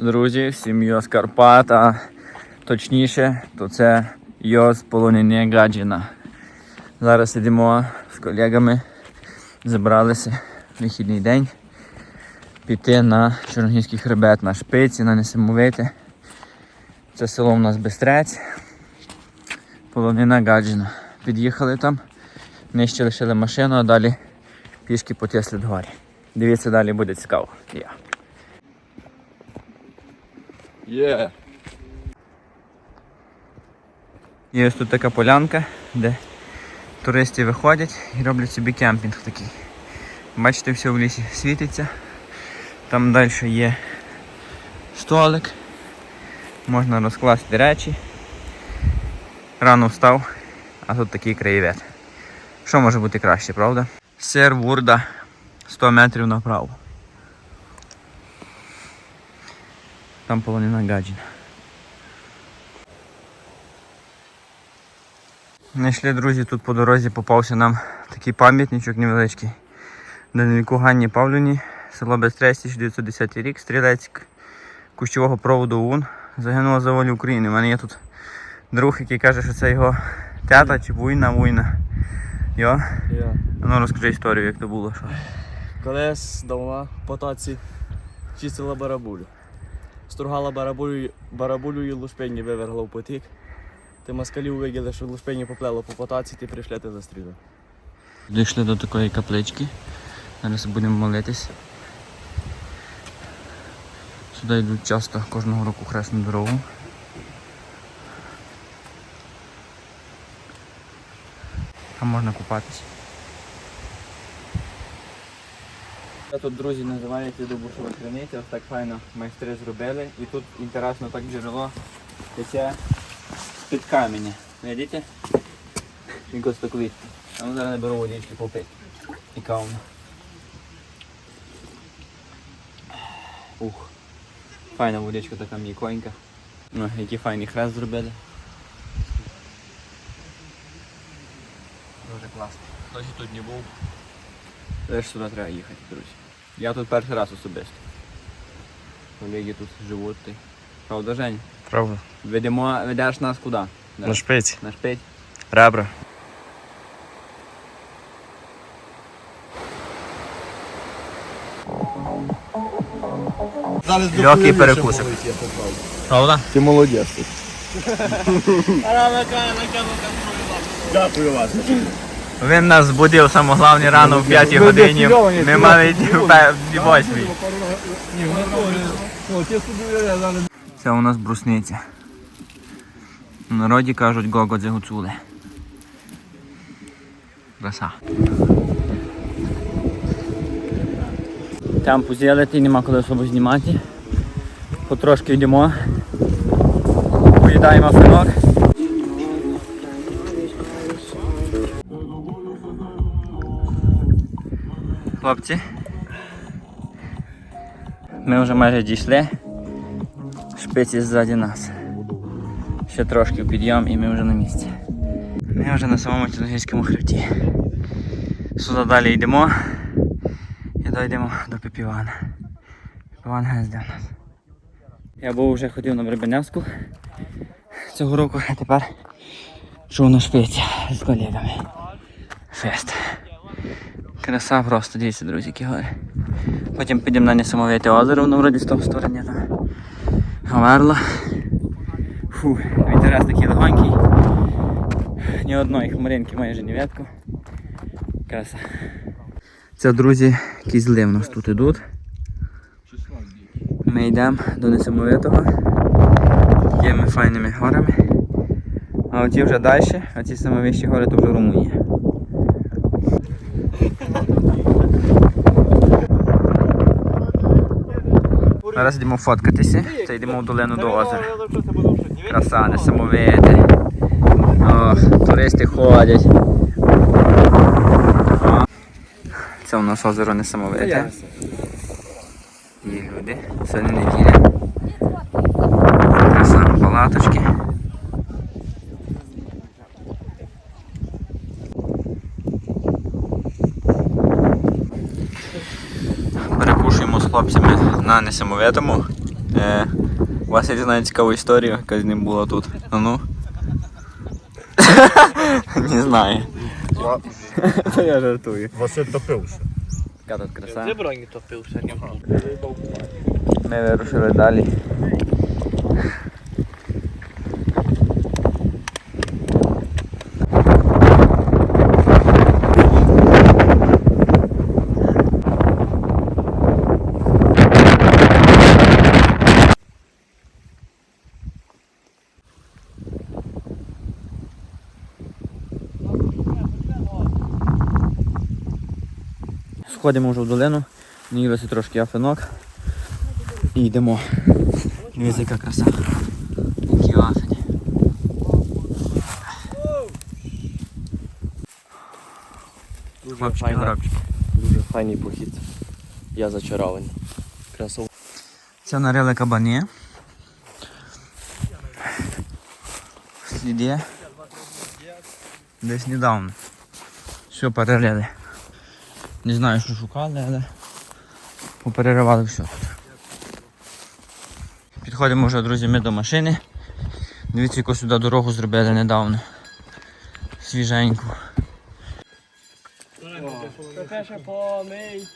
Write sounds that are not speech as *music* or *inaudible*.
друзі, всім йос Карпат, а точніше, то це йос полонення Гаджіна. Зараз сидимо з колегами, зібралися вихідний день піти на Чорногірський хребет, на шпиці, на Несамовите. Це село у нас Бестрець, полонина Гаджіна. Під'їхали там, нижче лишили машину, а далі пішки потесли догорі. Дивіться, далі буде цікаво. Я. Є. Є ось тут така полянка, де туристи виходять і роблять собі кемпінг такий. Бачите, все в лісі світиться. Там далі є столик. Можна розкласти речі. Рано встав, а тут такий краєвид. Що може бути краще, правда? Сир Вурда 100 метрів направо. Там полонина гаджина. Знайшли, друзі, тут по дорозі попався нам такий пам'ятничок невеличкий. Данильку Ганні Павлівні, село Бестресі, 1910 рік, стрілець кущового проводу ОУН. Загинула за волю України. У мене є тут друг, який каже, що це його тята чи війна, війна. Йо? Я. Ну розкажи історію, як то було. Що. Колес давно по таці чистила барабулю. Стругала барабулю, барабулю і лушпені вивергла в потік. Ти москалів виділи, що лушпені поплело по потаці, ти прийшли ти застрілив. Дійшли до такої каплички. Зараз будемо молитись. Сюди йдуть часто кожного року хресну дорогу. Там можна купатись. Це тут, друзі, називається Дубушова криниця. Ось так файно майстри зробили. І тут інтересно так джерело тече з-під каменя. Видите? Він костоклит. А ну зараз не беру водички попити. І каву. Ух. Файна водичка така м'яконька. Ну, який файний хрест зробили. Дуже класно. Хтось тут не був. Теж сюди треба їхати, друзі. Я тут перший раз особисто. Колеги тут живуть. ти. Правда, Жень? Правда. Ведемо, ведеш нас куди? На шпиці. На шпить? Ребра. Легкий перекусик. Правда? Ти молодець. Дякую вас. Він нас збудив саме головне рано в 5 годині. Ми мали йти в 8. Це у нас брусниця. В народі кажуть гогодзе гуцули. Краса. Там позілити, нема коли особо знімати. Потрошки йдемо. Поїдаємо фінок. Хлопці. Ми вже майже дійшли. Шпиці ззаді нас. Ще трошки в підйом і ми вже на місці. Ми вже на самому Чорногірському хребті. Сюди далі йдемо і дійдемо до Пепівана. Пепіван гезде в нас. Я був вже ходив на Бребеневську цього року, а тепер чув на шпиці з колегами. Фест. Краса просто, дивіться, друзі, які гори. Потім підемо на несамовите озеро, воно вроді з того сторони там. Говерла. Фу, вітерець такий легонький. Ні одної хмаринки майже ні ветку. Краса. Це, друзі, кізли в нас тут ідуть. Ми йдемо до несамовитого. Такими файними горами. А оті вже далі, а ці самовищі гори то вже Румунія. Зараз йдемо фоткатися, та йдемо в долину до озера. Краса, несамовите. Туристи ходять. Це у нас озеро несамовите. Є люди. Сьогодні неділя. Краса, палаточки. Хлопцями на несамовитому. Е, Василь знає цікаву історію, яка з ним була тут. А ну. *laughs* Не знаю. *laughs* Я жартую. Василь топився. Яка тут краса. Ти броні топився, ні. Ми вирушили далі. Сходимо вже в долину, наїлися трошки афинок і йдемо. Дивіться, яка краса. Які афені. Дуже Хлопчики, дуже файний похід. Я зачарований. Красово. Це нарили кабані. Слід. Десь недавно. Все перерили. Не знаю, що шукали, але попереривали все. Підходимо вже, друзі, ми до машини. Дивіться, яку сюди дорогу зробили недавно. Свіженьку. Перше помий.